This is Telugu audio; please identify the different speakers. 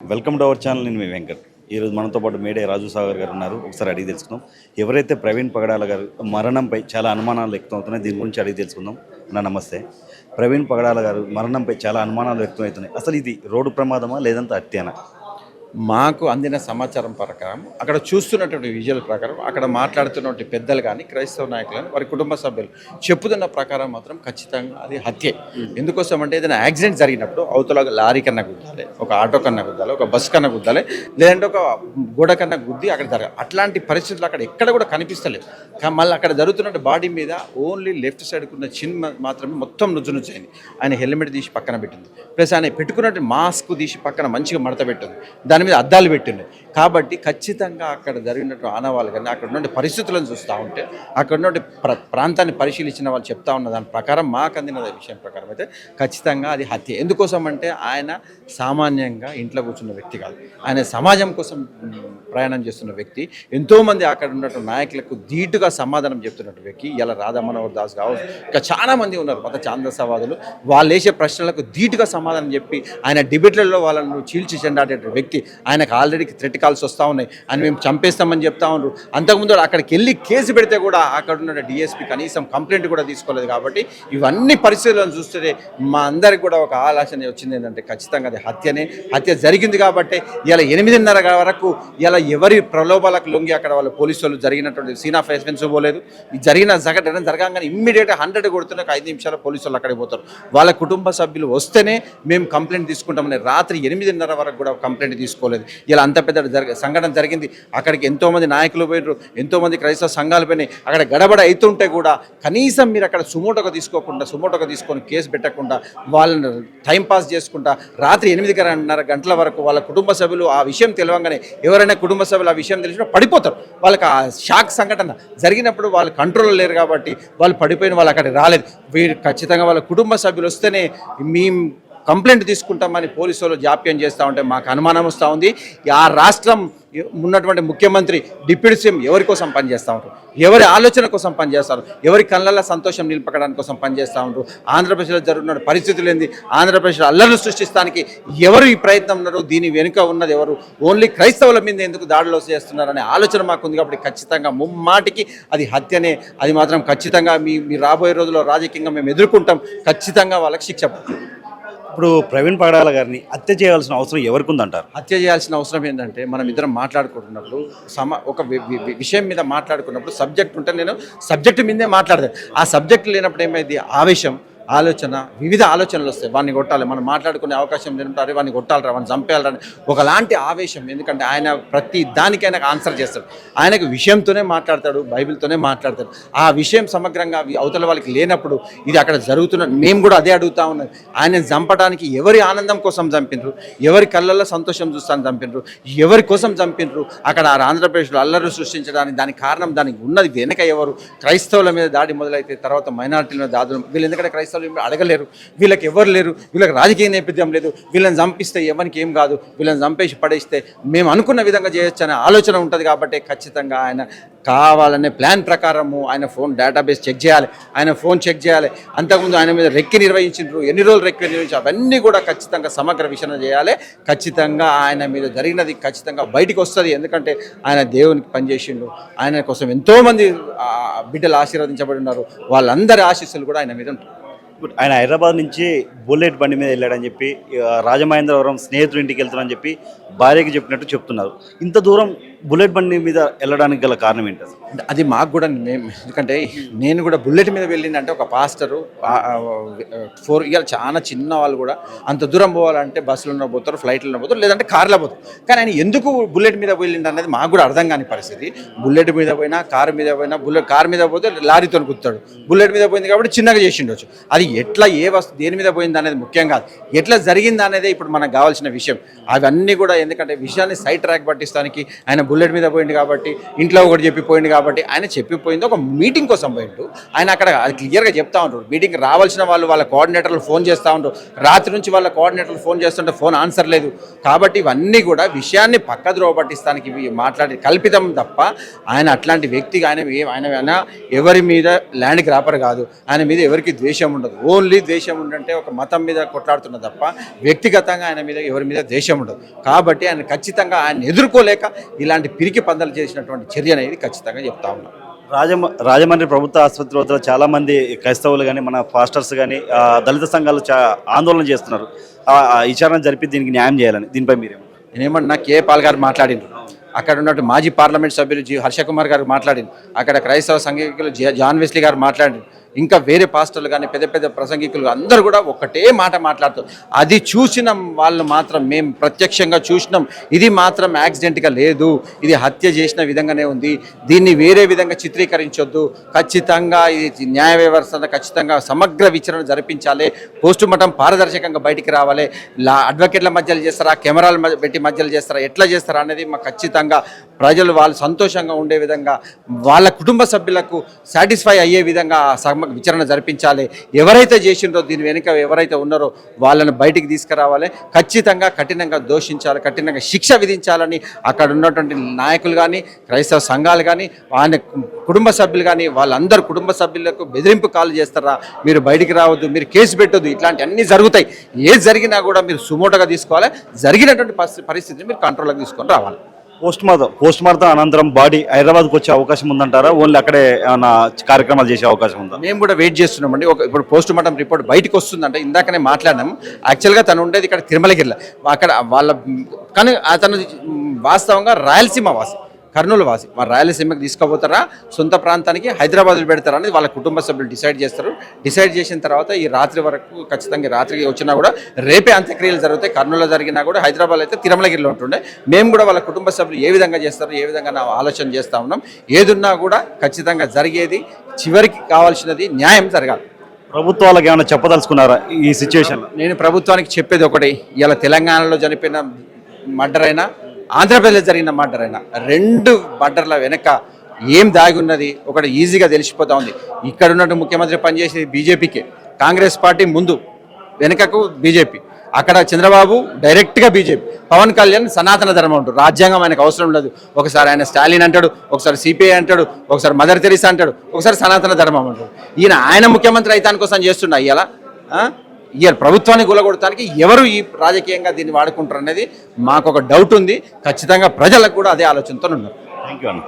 Speaker 1: వెల్కమ్ టు అవర్ ఛానల్ నేను మీ వెంకట్. ఈరోజు మనతో పాటు మేడే రాజు సాగర్ గారు ఉన్నారు. ఒకసారి అడిగి తెలుసుకుందాం. ఎవరైతే ప్రవీణ్ పగడాల గారు మరణంపై చాలా అనుమానాలు వ్యక్తమవుతున్నాయి దీని గురించి అడిగి తెలుసుకుందాం. నా నమస్తే. ప్రవీణ్ పగడాల గారు మరణంపై చాలా అనుమానాలు వ్యక్తమవుతున్నాయి. అసలు ఇది రోడ్డు ప్రమాదమా లేదంటే హత్యనా
Speaker 2: మాకు అందిన సమాచారం ప్రకారం అక్కడ చూస్తున్నటువంటి విజువల్ ప్రకారం అక్కడ మాట్లాడుతున్నటువంటి పెద్దలు కానీ క్రైస్తవ నాయకులు కానీ వారి కుటుంబ సభ్యులు చెప్పుతున్న ప్రకారం మాత్రం ఖచ్చితంగా అది హత్యే. ఎందుకోసం అంటే ఏదైనా యాక్సిడెంట్ జరిగినప్పుడు అవతల లారీ కన్నా గుద్దాలి ఒక ఆటో కన్నా గుద్దాలి ఒక బస్ కన్నా గుద్దాలి లేదంటే ఒక గోడ కన్నా గుద్ది అక్కడ జరగాలి. అట్లాంటి పరిస్థితులు అక్కడ ఎక్కడ కూడా కనిపిస్తలేదు మళ్ళీ అక్కడ జరుగుతున్న బాడీ మీద ఓన్లీ లెఫ్ట్ సైడ్కి ఉన్న చిన్ మాత్రమే మొత్తం నుజ్జు నుజ్జు ఆయన హెల్మెట్ తీసి పక్కన పెట్టింది. ప్లస్ ఆయన పెట్టుకున్నట్టు మాస్క్ తీసి పక్కన మంచిగా మడత పెట్టింది. దాని మీద అద్దాలు పెట్టిండే. కాబట్టి ఖచ్చితంగా అక్కడ జరిగినట్టు ఆనవాళ్ళు కానీ అక్కడ ఉన్న పరిస్థితులను చూస్తూ ఉంటే అక్కడ ఉన్న ప్ర ప్రాంతాన్ని పరిశీలించిన వాళ్ళు చెప్తా ఉన్న దాని ప్రకారం మాకు అందిన విషయం ప్రకారం అయితే ఖచ్చితంగా అది హత్య. ఎందుకోసం అంటే ఆయన సామాన్యంగా ఇంట్లో కూర్చున్న వ్యక్తి కాదు. ఆయన సమాజం కోసం ప్రయాణం చేస్తున్న వ్యక్తి ఎంతోమంది అక్కడ ఉన్నటువంటి నాయకులకు ధీటుగా సమాధానం చెప్తున్నట్టు వ్యక్తి ఇలా రాధామనోహర్ దాస్ కావచ్చు ఇంకా చాలా మంది ఉన్నారు మత చాందసవాదులు వాళ్ళు వేసే ప్రశ్నలకు ధీటుగా సమాధానం చెప్పి ఆయన డిబేట్లలో వాళ్ళను చీల్చి చెండాడే వ్యక్తి ఆయనకు ఆల్రెడీ థ్రెట్ కాల్స్ వస్తూ ఉన్నాయి ఆయన మేము చంపేస్తామని చెప్తా ఉన్నారు. అంతకుముందు అక్కడికి వెళ్ళి కేసు పెడితే కూడా అక్కడ ఉన్న డిఎస్పీ కనీసం కంప్లైంట్ కూడా తీసుకోలేదు కాబట్టి ఇవన్నీ పరిస్థితులను చూస్తే మా అందరికి కూడా ఒక ఆలోచన వచ్చింది ఏంటంటే ఖచ్చితంగా అది హత్యనే. హత్య జరిగింది కాబట్టి ఇలా ఎనిమిదిన్నర వరకు ఇలా ఎవరి ప్రలోభాలకు లొంగి అక్కడ వాళ్ళ పోలీసు వాళ్ళు జరిగినటువంటి సీనా ఫేస్ ఎక్స్పెన్స్ పోలేదు. ఈ జరిగిన సంఘటన జరగంగానే ఇమ్మీడియట్గా హండ్రెడ్ కొడుతున్న ఒక ఐదు నిమిషాల పోలీసు వాళ్ళు అక్కడికి పోతారు. వాళ్ళ కుటుంబ సభ్యులు వస్తేనే మేము కంప్లైంట్ తీసుకుంటామని రాత్రి ఎనిమిదిన్నర వరకు కూడా కంప్లైంట్ తీసుకోలేదు. ఇలా అంత పెద్ద జరగ సంఘటన జరిగింది. అక్కడికి ఎంతోమంది నాయకులు పోయినారు ఎంతోమంది క్రైస్తవ సంఘాలు పోయినాయి. అక్కడ గడబడ అవుతుంటే కూడా కనీసం మీరు అక్కడ సుమోటోగా తీసుకోకుండా సుమోటోగా తీసుకొని కేసు పెట్టకుండా వాళ్ళని టైం పాస్ చేసుకుంటా రాత్రి ఎనిమిదిన్నర గంటల వరకు వాళ్ళ కుటుంబ సభ్యులు ఆ విషయం తెలియగానే ఎవరైనా కుటుంబ సభ్యులు ఆ విషయం తెలిసిన పడిపోతారు. వాళ్ళకి ఆ షాక్ సంఘటన జరిగినప్పుడు వాళ్ళు కంట్రోల్ లేరు కాబట్టి వాళ్ళు పడిపోయిన వాళ్ళు అక్కడికి రాలేదు. వీరు ఖచ్చితంగా వాళ్ళ కుటుంబ సభ్యులు వస్తేనే మేము కంప్లైంట్ తీసుకుంటామని పోలీసు వాళ్ళు జాప్యం చేస్తూ ఉంటే మాకు అనుమానం వస్తూ ఉంది. ఆ రాష్ట్రం ఉన్నటువంటి ముఖ్యమంత్రి డిప్యూటీ సీఎం ఎవరి కోసం పనిచేస్తూ ఉంటారు? ఎవరి ఆలోచన కోసం పనిచేస్తారు? ఎవరి కళ్ళల్లో సంతోషం నిలుపకడానికి కోసం పనిచేస్తూ ఉంటారు? ఆంధ్రప్రదేశ్లో జరుగుతున్న పరిస్థితులు ఏంది? ఆంధ్రప్రదేశ్లో అల్లర్లు సృష్టిస్తానికి ఎవరు ఈ ప్రయత్నం ఉన్నారు? దీని వెనుక ఉన్నది ఎవరు? ఓన్లీ క్రైస్తవుల మీద ఎందుకు దాడులు చేస్తున్నారనే ఆలోచన మాకు ఉంది కాబట్టి ఖచ్చితంగా ముమ్మాటికి అది హత్యనే. అది మాత్రం ఖచ్చితంగా మీ మీ రాబోయే రోజుల్లో రాజకీయంగా మేము ఎదుర్కొంటాం. ఖచ్చితంగా వాళ్ళకి శిక్ష అప్పుడు
Speaker 1: ఇప్పుడు ప్రవీణ్ పాడాల గారిని హత్య చేయాల్సిన అవసరం ఎవరికి ఉందంటారు
Speaker 2: హత్య చేయాల్సిన అవసరం ఏంటంటే మనం ఇద్దరం మాట్లాడుకుంటున్నప్పుడు సమ ఒక విషయం మీద మాట్లాడుకున్నప్పుడు సబ్జెక్ట్ ఉంటే నేను సబ్జెక్ట్ మీదే మాట్లాడతాను. ఆ సబ్జెక్ట్ లేనప్పుడు ఏమైంది? ఆవేశం ఆలోచన వివిధ ఆలోచనలు వస్తాయి. వాడిని కొట్టాలి మనం మాట్లాడుకునే అవకాశం లేనుంటారు వాడిని కొట్టాలరా వాడిని చంపేయాలని ఒకలాంటి ఆవేశం. ఎందుకంటే ఆయన ప్రతి దానికైనా ఆన్సర్ చేస్తాడు. ఆయనకు విషయంతోనే మాట్లాడతాడు బైబిల్తోనే మాట్లాడతాడు. ఆ విషయం సమగ్రంగా అవతల వాళ్ళకి లేనప్పుడు ఇది అక్కడ జరుగుతున్న మేము కూడా అదే అడుగుతా ఉన్నది ఆయన చంపడానికి ఎవరి ఆనందం కోసం చంపినరు? ఎవరి కళ్ళల్లో సంతోషం చూస్తాను చంపినరు? ఎవరి కోసం చంపినరు? అక్కడ ఆ ఆంధ్రప్రదేశ్లో అల్లరు సృష్టించడానికి దానికి కారణం దానికి ఉన్నది వెనక ఎవరు? క్రైస్తవుల మీద దాడి మొదలైతే తర్వాత మైనారిటీల మీద దాడులు. వీళ్ళు ఎందుకంటే క్రైస్తవులు అసలు అడగలేరు. వీళ్ళకి ఎవరు లేరు. వీళ్ళకి రాజకీయ నేపథ్యం లేదు. వీళ్ళని చంపిస్తే ఎవరికి ఏం కాదు. వీళ్ళని చంపేసి పడేస్తే మేము అనుకున్న విధంగా చేయొచ్చు అనే ఆలోచన ఉంటుంది కాబట్టి ఖచ్చితంగా ఆయన కావాలనే ప్లాన్ ప్రకారము ఆయన ఫోన్ డేటాబేస్ చెక్ చేయాలి. ఆయన ఫోన్ చెక్ చేయాలి. అంతకుముందు ఆయన మీద రెక్కి నిర్వహించారు ఎన్ని రోజులు రెక్కి నిర్వహించారు అవన్నీ కూడా ఖచ్చితంగా సమగ్ర విషయం చేయాలి. ఖచ్చితంగా ఆయన మీద జరిగినది ఖచ్చితంగా బయటికి వస్తుంది. ఎందుకంటే ఆయన దేవునికి పనిచేసిండు. ఆయన కోసం ఎంతోమంది బిడ్డలు ఆశీర్వదించబడి ఉన్నారు. వాళ్ళందరి ఆశీస్సులు కూడా ఆయన మీద ఉంటాయి.
Speaker 1: ఆయన హైదరాబాద్ నుంచి బుల్లెట్ బండి మీద వెళ్ళాడని చెప్పి రాజమహేంద్రవరం స్నేహితుడి ఇంటికి వెళ్తానని చెప్పి భార్యకి చెప్పినట్టు చెప్తున్నారు. ఇంత దూరం బుల్లెట్ బండి మీద వెళ్ళడానికి గల కారణం ఏంటి
Speaker 2: అది మాకు కూడా మేము ఎందుకంటే నేను కూడా బుల్లెట్ మీద వెళ్ళిందంటే ఒక పాస్టరు ఫోర్ ఇయర్ చాలా చిన్న వాళ్ళు కూడా అంత దూరం పోవాలంటే బస్సులో పోతారు ఫ్లైట్లో పోతారు లేదంటే కార్లో పోతారు. కానీ ఆయన ఎందుకు బుల్లెట్ మీద వెళ్ళిండు అనేది మాకు కూడా అర్థం కాని పరిస్థితి. బుల్లెట్ మీద పోయినా కారు మీద పోయినా బుల్లెట్ కారు మీద పోతే లారీతో కుత్తాడు బుల్లెట్ మీద పోయింది కాబట్టి చిన్నగా చేసిండొచ్చు. అది ఎట్లా ఏ వస్తు దేని మీద పోయింది అనేది ముఖ్యం కాదు. ఎట్లా జరిగింది అనేది ఇప్పుడు మనకు కావాల్సిన విషయం. అవన్నీ కూడా ఎందుకంటే విషయాన్ని సైడ్ ట్రాక్ పట్టిస్తానికి ఆయన బుల్లెట్ మీద పోయింది కాబట్టి ఇంట్లో ఒకటి చెప్పిపోయింది కాబట్టి ఆయన చెప్పిపోయింది ఒక మీటింగ్ కోసం పోయిండు. ఆయన అక్కడ అది క్లియర్గా చెప్తా ఉంటాడు మీటింగ్ రావాల్సిన వాళ్ళు వాళ్ళ కోఆర్డినేటర్లు ఫోన్ చేస్తూ ఉంటారు రాత్రి నుంచి వాళ్ళ కోఆర్డినేటర్లు ఫోన్ చేస్తుంటే ఫోన్ ఆన్సర్ లేదు. కాబట్టి ఇవన్నీ కూడా విషయాన్ని పక్క ద్రోవ పట్టిస్తానికి మాట్లాడి కల్పితం తప్ప ఆయన అట్లాంటి వ్యక్తిగా ఆయన ఆయన ఆయన ఎవరి మీద ల్యాండ్కి రాపర్ కాదు. ఆయన మీద ఎవరికి ద్వేషం ఉండదు. ఓన్లీ ద్వేషం ఉండంటే ఒక మతం మీద కొట్లాడుతున్న తప్ప వ్యక్తిగతంగా ఆయన మీద ఎవరి మీద ద్వేషం ఉండదు. కాబట్టి ఆయన ఖచ్చితంగా ఆయన ఎదుర్కోలేక ఇలాంటి పిరికి పందలు చేసినటువంటి చర్య అనేది ఖచ్చితంగా చెప్తా ఉన్నాం.
Speaker 1: రాజమ రాజమండ్రి ప్రభుత్వ ఆసుపత్రి వద్ద చాలా మంది క్రైస్తవులు కానీ మన పాస్టర్స్ కానీ దళిత సంఘాలు చా ఆందోళన చేస్తున్నారు. విచారణ జరిపి దీనికి న్యాయం చేయాలని. దీనిపై మీరేమో
Speaker 2: నేనేమన్నా కే పాల్ గారు మాట్లాడిండ్రు? అక్కడ ఉన్నట్టు మాజీ పార్లమెంట్ సభ్యులు జి హర్షకుమార్ గారు మాట్లాడింది అక్కడ క్రైస్తవ సంఘికులు జి- జాన్ వెస్లీ గారు మాట్లాడిండ్రు. ఇంకా వేరే పాస్టర్లు కానీ పెద్ద పెద్ద ప్రసంగికులు అందరూ కూడా ఒకటే మాట మాట్లాడుతారు అది చూసిన వాళ్ళు మాత్రం మేము ప్రత్యక్షంగా చూసినాం ఇది మాత్రం యాక్సిడెంట్గా లేదు ఇది హత్య చేసిన విధంగానే ఉంది దీన్ని వేరే విధంగా చిత్రీకరించొద్దు ఖచ్చితంగా ఇది న్యాయ వ్యవస్థ ఖచ్చితంగా సమగ్ర విచారణ జరిపించాలి పోస్ట్ మార్టం పారదర్శకంగా బయటికి రావాలి అడ్వకేట్ల మధ్యలో చేస్తారా కెమెరాల పెట్టి మధ్యలో చేస్తారా ఎట్లా చేస్తారా అనేది మాకు ఖచ్చితంగా ప్రజలు వాళ్ళు సంతోషంగా ఉండే విధంగా వాళ్ళ కుటుంబ సభ్యులకు సాటిస్ఫై అయ్యే విధంగా సమగ్ర సమగ్ర విచారణ జరిపించాలి. ఎవరైతే చేసిండ్రో దీని వెనుక ఎవరైతే ఉన్నారో వాళ్ళని బయటికి తీసుకురావాలి. ఖచ్చితంగా కఠినంగా దోషించాలి కఠినంగా శిక్ష విధించాలని అక్కడ ఉన్నటువంటి నాయకులు కానీ క్రైస్తవ సంఘాలు కానీ ఆయన కుటుంబ సభ్యులు కానీ వాళ్ళందరూ కుటుంబ సభ్యులకు బెదిరింపు కాల్ చేస్తారా? మీరు బయటికి రావద్దు మీరు కేసు పెట్టొద్దు ఇట్లాంటి అన్నీ జరుగుతాయి. ఏది జరిగినా కూడా మీరు సుమోటగా తీసుకోవాలి. జరిగినటువంటి పరిస్థితి పరిస్థితిని మీరు కంట్రోల్లోకి తీసుకొని రావాలి.
Speaker 1: పోస్ట్ మార్టం పోస్ట్ మార్టం అనంతరం బాడీ హైదరాబాద్కి వచ్చే అవకాశం ఉందంటారా? ఓన్లీ అక్కడే ఏమైనా కార్యక్రమాలు చేసే అవకాశం ఉందా?
Speaker 2: మేము కూడా వెయిట్ చేస్తున్నామండి. ఒక ఇప్పుడు పోస్ట్ మార్టం రిపోర్ట్ బయటకు వస్తుందంటే ఇందాకనే మాట్లాడాము యాక్చువల్గా తను ఉండేది ఇక్కడ తిరుమలగిరిలో. అక్కడ వాళ్ళ కానీ అతను వాస్తవంగా రాయలసీమ వాసి. కర్నూలు వాసి మా రాయలసీమకి తీసుకుపోతారా? సొంత ప్రాంతానికి హైదరాబాద్లో పెడతారా అనేది వాళ్ళ కుటుంబ సభ్యులు డిసైడ్ చేస్తారు. డిసైడ్ చేసిన తర్వాత ఈ రాత్రి వరకు ఖచ్చితంగా రాత్రికి వచ్చినా కూడా రేపే అంత్యక్రియలు జరుగుతాయి. కర్నూలులో జరిగినా కూడా హైదరాబాద్ అయితే తిరుమలగిరిలో ఉంటుండే. మేము కూడా వాళ్ళ కుటుంబ సభ్యులు ఏ విధంగా చేస్తారు ఏ విధంగా నా ఆలోచన చేస్తా ఉన్నాం. ఏదున్నా కూడా ఖచ్చితంగా జరిగేది చివరికి కావాల్సినది న్యాయం జరగాలి.
Speaker 1: ప్రభుత్వాలకు ఏమైనా చెప్పదలుచుకున్నారా ఈ సిచ్యువేషన్?
Speaker 2: నేను ప్రభుత్వానికి చెప్పేది ఒకటి. ఇలా తెలంగాణలో చనిపోయిన మర్డర్ అయినా ఆంధ్రప్రదేశ్ జరిగిన మర్డర్ అయినా రెండు మర్డర్ల వెనక ఏం దాగి ఉన్నది ఒకటి ఈజీగా తెలిసిపోతా ఉంది. ఇక్కడ ఉన్నట్టు ముఖ్యమంత్రి పనిచేసేది బీజేపీకే. కాంగ్రెస్ పార్టీ ముందు వెనుకకు బీజేపీ. అక్కడ చంద్రబాబు డైరెక్ట్గా బీజేపీ. పవన్ కళ్యాణ్ సనాతన ధర్మం ఉంటాడు రాజ్యాంగం ఆయనకు అవసరం లేదు. ఒకసారి ఆయన స్టాలిన్ అంటాడు ఒకసారి సిపిఐ అంటాడు ఒకసారి మదర్ తెరీసా అంటాడు ఒకసారి సనాతన ధర్మం అంటాడు. ఈయన ఆయన ముఖ్యమంత్రి అయితే కోసం చేస్తుండ ఇవాళ ఇవాళ ప్రభుత్వాన్ని కూలగొడటానికి ఎవరు ఈ రాజకీయంగా దీన్ని వాడుకుంటారు అనేది మాకు ఒక డౌట్ ఉంది. ఖచ్చితంగా ప్రజలకు కూడా అదే ఆలోచనతో ఉన్నారు.
Speaker 1: థ్యాంక్ యూ అన్న.